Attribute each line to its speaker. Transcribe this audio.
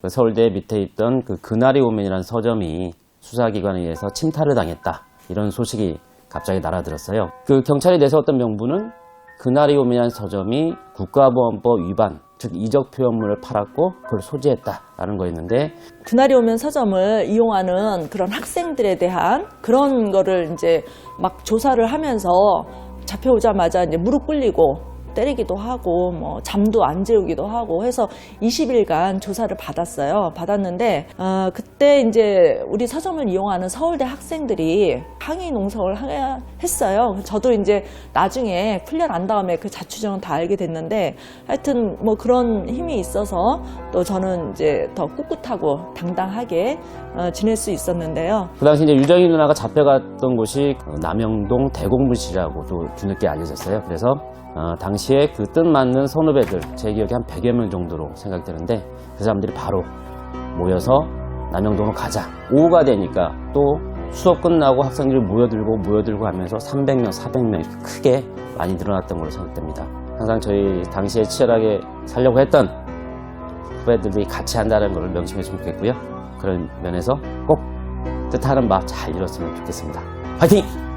Speaker 1: 그 서울대 밑에 있던 그 그날이 오면이라는 서점이 수사기관에 의해서 침탈을 당했다. 이런 소식이 갑자기 날아들었어요. 그 경찰이 내세웠던 명분은 그날이 오면이라는 서점이 국가보안법 위반, 즉 이적 표현물을 팔았고 그걸 소지했다라는 거였는데
Speaker 2: 그날이 오면 서점을 이용하는 그런 학생들에 대한 그런 거를 이제 막 조사를 하면서 잡혀오자마자 이제 무릎 꿇리고 때리기도 하고 뭐 잠도 안 재우기도 하고 해서 20일간 조사를 받았어요. 받았는데 어, 그때 이제 우리 서점을 이용하는 서울대 학생들이 항의 농성을 하- 했어요. 저도 이제 나중에 훈련한 다음에 그 자취정은 다 알게 됐는데 하여튼 뭐 그런 힘이 있어서 또 저는 이제 더 꿋꿋하고 당당하게 어, 지낼 수 있었는데요.
Speaker 1: 그 당시 이제 유정희 누나가 잡혀갔던 곳이 그 남영동 대공부실이라고도 뒤늦게 알려졌어요. 그래서 어, 당시 에 그 뜻맞는 선후배들 제 기억에 한 100여 명 정도로 생각되는데 그 사람들이 바로 모여서 남영동으로 가자. 오후가 되니까 또 수업 끝나고 학생들이 모여들고 모여들고 하면서 300명, 400명 이렇게 크게 많이 늘어났던 걸로 생각됩니다. 항상 저희 당시에 치열하게 살려고 했던 후배들이 같이 한다는 걸 명심했으면 좋겠고요. 그런 면에서 꼭 뜻하는 바 잘 이뤘으면 좋겠습니다. 화이팅!